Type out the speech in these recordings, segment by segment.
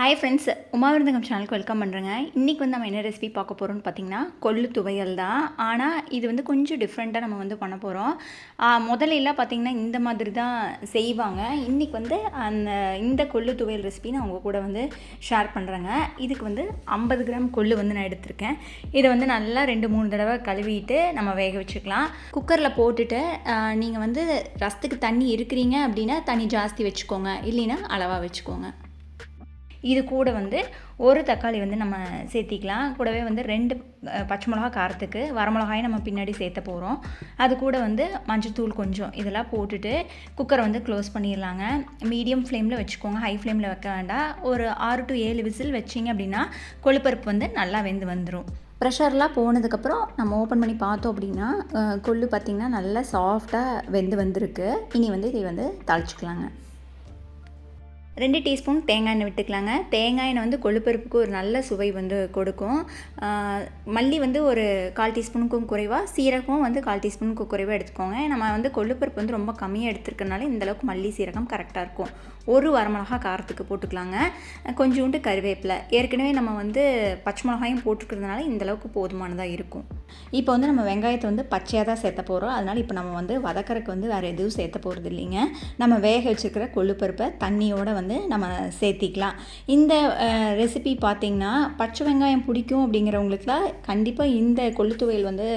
Hi friends உமாவிருந்தகம் சேனலுக்கு welcome பண்ணுறேங்க இன்றைக்கி வந்து நம்ம என்ன ரெசிபி பார்க்க போகிறோம்னு பார்த்திங்கன்னா கொள்ளு துவையல் தான். ஆனால் இது வந்து கொஞ்சம் டிஃப்ரெண்ட்டாக நம்ம வந்து பண்ண போகிறோம் முதல்ல எல்லாம் பார்த்திங்கன்னா இந்த மாதிரி தான் செய்வாங்க. இன்றைக்கி வந்து அந்த இந்த கொள்ளு துவையல் ரெசிபி நான் உங்கள் கூட வந்து ஷேர் பண்ணுறேங்க இதுக்கு வந்து ஐம்பது கிராம் கொள்ளு வந்து நான் எடுத்திருக்கேன். இதை வந்து நல்லா ரெண்டு மூணு தடவை கழுவிட்டு நம்ம வேக வச்சுக்கலாம். குக்கரில் போட்டுட்டு நீங்கள் வந்து ரசத்துக்கு தண்ணி இருக்கிறீங்க அப்படின்னா தண்ணி ஜாஸ்தி வச்சுக்கோங்க. இல்லைன்னா அளவாக வச்சுக்கோங்க. இது கூட வந்து ஒரு தக்காளி வந்து நம்ம சேர்த்திக்கலாம். கூடவே வந்து ரெண்டு பச்சை மிளகா காரத்துக்கு வரமிளகாயும் நம்ம பின்னாடி சேர்த்த போகிறோம் அது கூட வந்து மஞ்சத்தூள் கொஞ்சம் இதெல்லாம் போட்டுட்டு குக்கரை வந்து க்ளோஸ் பண்ணிடலாங்க. மீடியம் ஃப்ளேமில் வச்சுக்கோங்க. ஹை ஃப்ளேமில் வைக்க வேண்டாம். ஒரு ஆறு டு ஏழு விசில் வச்சிங்க அப்படின்னா கொழுப்பருப்பு வந்து நல்லா வெந்து வந்துடும் ப்ரெஷர்லாம் போனதுக்கப்புறம் நம்ம ஓப்பன் பண்ணி பார்த்தோம் அப்படின்னா கொள்ளு பார்த்திங்கன்னா நல்லா சாஃப்டாக வெந்து வந்திருக்கு. இனி வந்து இதை வந்து தாளிச்சிக்கலாங்க. ரெண்டு டீஸ்பூன் தேங்காய் எண்ணெய் விட்டுக்கலாங்க. தேங்காய் எண்ணெய் வந்து கொழுப்பருப்புக்கு ஒரு நல்ல சுவை வந்து கொடுக்கும். மல்லி வந்து ஒரு கால் டீஸ்பூனுக்கும் குறைவாக சீரகம் வந்து கால் டீஸ்பூனுக்கும் குறைவாக எடுத்துக்கோங்க. நம்ம வந்து கொழுப்பருப்பு வந்து ரொம்ப கம்மியாக எடுத்துருக்கனால இந்தளவுக்கு மல்லி சீரகம் கரெக்டாக இருக்கும். ஒரு வரமிளகா காரத்துக்கு போட்டுக்கலாங்க. கொஞ்சோண்டு கருவேப்பிலை. ஏற்கனவே நம்ம வந்து பச்சை மிளகாயும் போட்டுக்கிறதுனால இந்தளவுக்கு போதுமானதாக இருக்கும். இப்போ வந்து நம்ம வெங்காயத்தை வந்து பச்சையாக தான் சேர்த்த போகிறோம் அதனால் இப்போ நம்ம வந்து வதக்கறதுக்கு வந்து வேறு எதுவும் சேர்த்த போகிறது இல்லைங்க. நம்ம வேக வச்சுருக்கிற கொள்ளுப்பருப்பை தண்ணியோடு வந்து நம்ம சேர்த்திக்கலாம். இந்த ரெசிபி பார்த்திங்கன்னா பச்சை வெங்காயம் பிடிக்கும் அப்படிங்கிறவங்களுக்குலாம் கண்டிப்பாக இந்த கொள்ளு துவையல் வந்து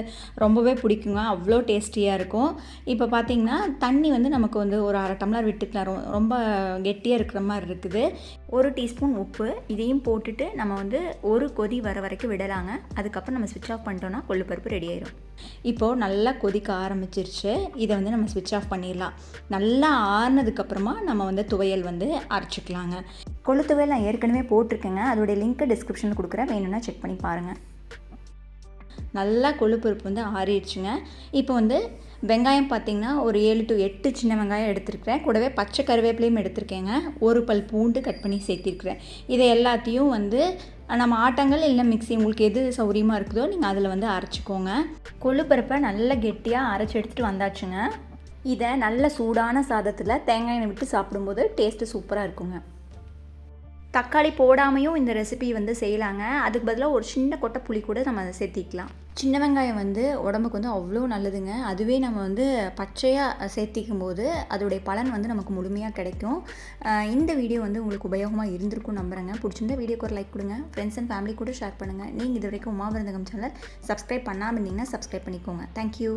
ரொம்பவே பிடிக்குங்க. அவ்வளோ டேஸ்டியாக இருக்கும். இப்போ பார்த்திங்கன்னா தண்ணி வந்து நமக்கு வந்து ஒரு அரை டம்ளர் விட்டுக்கலாம். ரொம்ப கெட்டியாக இருக்கிற மாதிரி இருக்குது. ஒரு டீஸ்பூன் உப்பு இதையும் போட்டுட்டு நம்ம வந்து ஒரு கொதி வர வரைக்கும் விடலாங்க. அதுக்கப்புறம் நம்ம சுவிட்ச் ஆஃப் பண்ணிட்டோம்னா கொள்ளுப்பருப்பு ரெடி ஆயிரும். இப்போது நல்லா கொதிக்க ஆரம்பிச்சிருச்சு. இதை வந்து நம்ம ஸ்விட்ச் ஆஃப் பண்ணிடலாம். நல்லா ஆறுனதுக்கப்புறமா நம்ம வந்து துவையல் வந்து அரைச்சிக்கலாங்க. கொள்ளு துவையல் நான் ஏற்கனவே போட்டிருக்கேங்க. அதோடைய லிங்க்கை டிஸ்கிரிப்ஷனில் கொடுக்குறேன். வேணும்னா செக் பண்ணி பாருங்கள் நல்லா கொழுப்பருப்பு வந்து ஆறிடுச்சுங்க. இப்போ வந்து வெங்காயம் பார்த்தீங்கன்னா ஒரு ஏழு டு எட்டு சின்ன வெங்காயம் எடுத்துருக்கிறேன். கூடவே பச்சை கருவேப்பிலையும் எடுத்திருக்கேங்க. ஒரு பல் பூண்டு கட் பண்ணி சேர்த்திருக்கிறேன். இதை எல்லாத்தையும் வந்து நம்ம ஆட்டங்கள் இல்லை மிக்ஸி உங்களுக்கு எது சௌரியமாக இருக்குதோ நீங்கள் அதில் வந்து அரைச்சிக்கோங்க. கொழுப்பருப்பை நல்லா கெட்டியாக அரைச்சி எடுத்துகிட்டு வந்தாச்சுங்க. இதை நல்ல சூடான சாதத்தில் தேங்காய் எண்ணெய் விட்டு சாப்பிடும்போது டேஸ்ட்டு சூப்பராக இருக்குங்க. தக்காளி போடாமையும் இந்த ரெசிபி வந்து செய்யலாங்க. அதுக்கு பதிலாக ஒரு சின்ன கொட்டை புளி கூட நம்ம அதை சேர்த்திக்கலாம். சின்ன வெங்காயம் வந்து உடம்புக்கு வந்து அவ்வளோ நல்லதுங்க. அதுவே நம்ம வந்து பச்சையாக சேர்த்திக்கும் போது அதோடைய பலன் வந்து நமக்கு முழுமையாக கிடைக்கும். இந்த வீடியோ வந்து உங்களுக்கு உபயோகமாக இருந்திருக்கும் நம்புகிறேங்க பிடிச்சிருந்தா வீடியோக்கு ஒரு லைக் கொடுங்க. ஃப்ரெண்ட்ஸ் அண்ட் ஃபேமிலி கூட ஷேர் பண்ணுங்கள் நீங்கள் இது வரைக்கும் உமாவிருந்தகம் சேனல் சப்ஸ்கிரைப் பண்ணாமல் இருந்தீங்கன்னா சப்ஸ்கிரைப் பண்ணிக்கோங்க. தேங்க்யூ